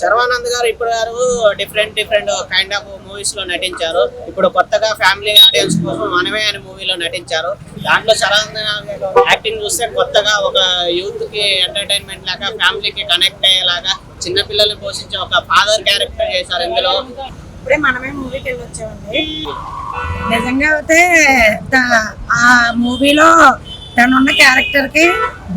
శర్వానంద్ గారు ఇప్పుడు గారు డిఫరెంట్ డిఫరెంట్ కైండ్ ఆఫ్ మూవీస్లో నటించారు. ఇప్పుడు కొత్తగా ఫ్యామిలీ ఆడియన్స్ కోసం మనమే అనే మూవీలో నటించారు. దాంట్లో శరవానంద్ యాక్టింగ్ చూస్తే కొత్తగా ఒక యూత్కి ఎంటర్టైన్మెంట్ లాగా ఫ్యామిలీకి కనెక్ట్ అయ్యేలాగా చిన్న పిల్లల్ని పోషించే ఒక ఫాదర్ క్యారెక్టర్ చేశారు ఇందులో. ఇప్పుడే మనమే మూవీకి వెళ్ళి నిజంగా అయితే ఆ మూవీలో తనున్న క్యారెక్టర్కి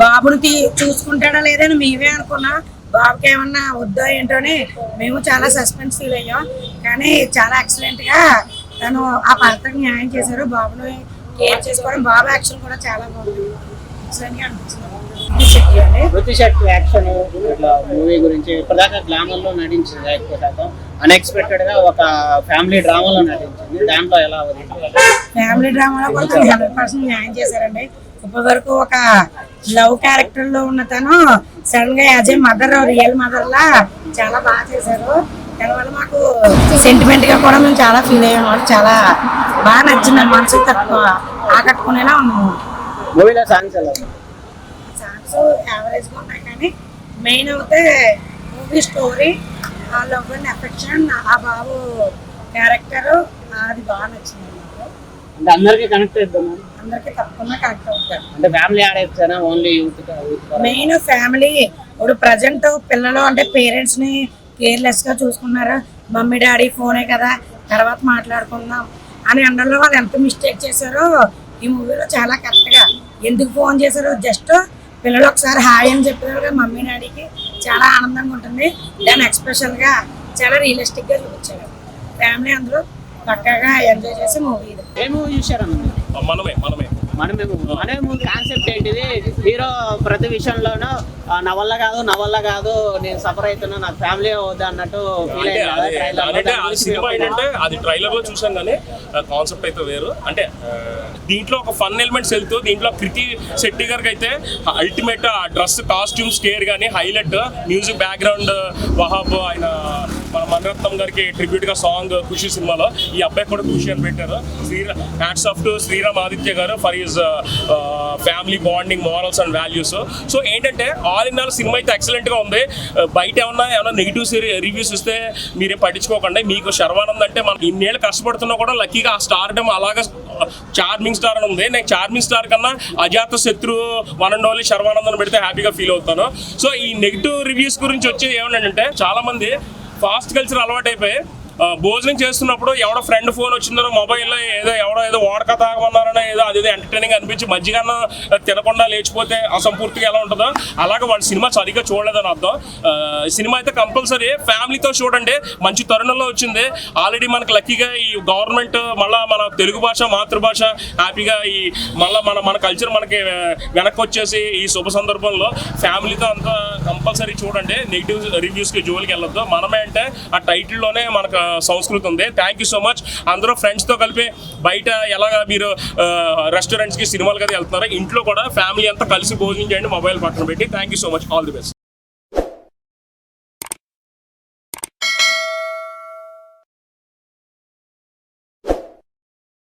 బాబుని చూసుకుంటాడా లేదని మేమే అనుకున్నా. బాబుకి ఏమన్నా వద్దా ఏంటో అని మేము చాలా సస్పెన్స్ ఫీల్ అయ్యాం. కానీ చాలా ఎక్సలెంట్గా తను ఆ పాత్రకి న్యాయం చేశారు. బాబుని కేర్ చేసుకోవడం బాబు యాక్షన్ కూడా చాలా బాగుంది. యాక్షన్ మూవీ గురించి ఇప్పటిదాకా గ్లామర్లో నటించింది ఎక్కువ శాతం అన్ఎక్స్పెక్టెడ్గా ఒక ఫ్యామిలీ డ్రామాలో నటించింది. దాంట్లో ఎలా ఫ్యామిలీ డ్రామాలో కూడా హండ్రెడ్ పర్సెంట్ న్యాయం చేశారండి. ఇప్పటి వరకు ఒక లవ్ క్యారెక్టర్లో ఉన్న తను సడన్గా as a mother real mother లా చాలా బాగా చేశారు. దానివల్ల మాకు సెంటిమెంట్గా కూడా మేము చాలా ఫీల్ అయ్యాము చాలా బాగా నచ్చింది. మనసు తక్కువ ఆకట్టుకునేలా ఉన్నాము. మూవీలో సాంగ్స్? సాంగ్స్ యావరేజ్గా ఉన్నాయి కానీ మెయిన్ అయితే మూవీ స్టోరీ ఆ లవ్ అండ్ ఎఫెక్షన్ ఆ బాబు క్యారెక్టర్ అది బాగా నచ్చింది అందరికీ కనెక్ట్ అవుతాం అందరికీ తప్పకుండా కనెక్ట్ అవుతారు. అంటే ఫ్యామిలీ ఆడేస్తారా ఓన్లీ యూత్ మెయిన్ ఫ్యామిలీ ఇప్పుడు ప్రజెంట్ పిల్లలు అంటే పేరెంట్స్ని కేర్లెస్గా చూసుకున్నారు? మమ్మీ డాడీ ఫోనే కదా తర్వాత మాట్లాడుకుందాం అని అండర్లో వాళ్ళు ఎంత మిస్టేక్ చేశారో ఈ మూవీలో చాలా కరెక్ట్గా. ఎందుకు ఫోన్ చేశారో? జస్ట్ పిల్లలు ఒకసారి హాయ్ అని చెప్పిన మమ్మీ డాడీకి. చాలా ఆనందంగా ఉంటుంది. దాని ఎక్స్పెషల్గా చాలా రియలిస్టిక్గా చూపించారు. ఫ్యామిలీ అందరూ పక్కాగా ఎంజాయ్ చేసే మూవీ ఇది. ఏ మూవీ చూసారన్న మనమే మనమే. మనమే మనమే మూవీ కాన్సెప్ట్ ఏంటిది? హీరో ప్రతి విషయంలోనూ నా వల్ల కాదు నా వల్ల కాదు నేను సఫర్ అవుతున్నా నాకు ఫ్యామిలీ అవుద్ది అన్నట్టు ఫీల్ అంటే ఆ సినిమా? ఏంటంటే అది ట్రైలర్లో చూసాం కానీ కాన్సెప్ట్ అయితే వేరు. అంటే దీంట్లో ఒక ఫన్ ఎలిమెంట్స్ వెళ్తూ దీంట్లో కృతి శెట్టి గారికి అయితే అల్టిమేట్ ఆ డ్రెస్ కాస్ట్యూమ్ స్కేర్ కానీ హైలైట్ మ్యూజిక్ బ్యాక్గ్రౌండ్ వహాబ్ ఆయన మన గారికి ట్రిబ్యూట్గా సాంగ్ ఖుషి సినిమాలో ఈ అబ్బాయి కూడా ఖుషి అని పెట్టారు. Sriram hats off to Sriram Aditya గారు for his family bonding morals and values so ఏంటంటే ఆల్ ఇన్ ఆల్ సినిమా అయితే ఎక్సలెంట్గా ఉంది. Uh, బయట ఏమన్నా ఏమన్నా నెగిటివ్ రివ్యూస్ ఇస్తే మీరేం పట్టించుకోకండి. మీకు శర్వానంద్ అంటే మనం ఇన్నేళ్ళు కష్టపడుతున్నా కూడా లక్కీగా ఆ స్టార్డమ్ అలాగా uh, చార్మింగ్ స్టార్ అని ఉంది. నేను చార్మింగ్ స్టార్ కన్నా అజాత శత్రు వన్ అండ్ ఓన్లీ శర్వానంద్ పెడితే హ్యాపీగా ఫీల్ అవుతాను. సో ఈ నెగిటివ్ రివ్యూస్ గురించి వచ్చేది ఏమంటే చాలా మంది ఫాస్ట్ కల్చర్ అలవాటు అయిపోయి భోజనం చేస్తున్నప్పుడు ఎవడో ఫ్రెండ్ ఫోన్ వచ్చిందో మొబైల్లో ఏదో ఎవడో ఏదో వాడక తాగమన్నారనో ఏదో అది ఏదో ఎంటర్టైనింగ్ అనిపించి మజ్జిగన్న తినకుండా లేచిపోతే అసంపూర్తిగా ఎలా ఉంటుందో అలాగే వాళ్ళ సినిమా సరిగ్గా చూడలేదని అర్థం. సినిమా అయితే కంపల్సరీ ఫ్యామిలీతో చూడండి మంచి తరుణంలో వచ్చింది. ఆల్రెడీ మనకు లక్కీగా ఈ గవర్నమెంట్ మళ్ళీ మన తెలుగు భాష మాతృభాష హ్యాపీగా ఈ మళ్ళీ మన మన కల్చర్ మనకి వెనక్కి వచ్చేసి ఈ శుభ సందర్భంలో ఫ్యామిలీతో అంతా కంపల్సరీ చూడండి. నెగిటివ్ రివ్యూస్కి జోలికి వెళ్ళొద్దు. మనమే అంటే ఆ టైటిల్లోనే మనకు సంస్కృతి ఉంది. థ్యాంక్ యూ సో మచ్ అందరూ ఫ్రెండ్స్తో కలిపి బయట ఎలాగ మీరు రెస్టారెంట్స్కి సినిమాలు కదా వెళ్తున్నారో ఇంట్లో కూడా ఫ్యామిలీ అంతా కలిసి భోజనం చేయండి మొబైల్ పక్కన పెట్టి. Thank you so much all the best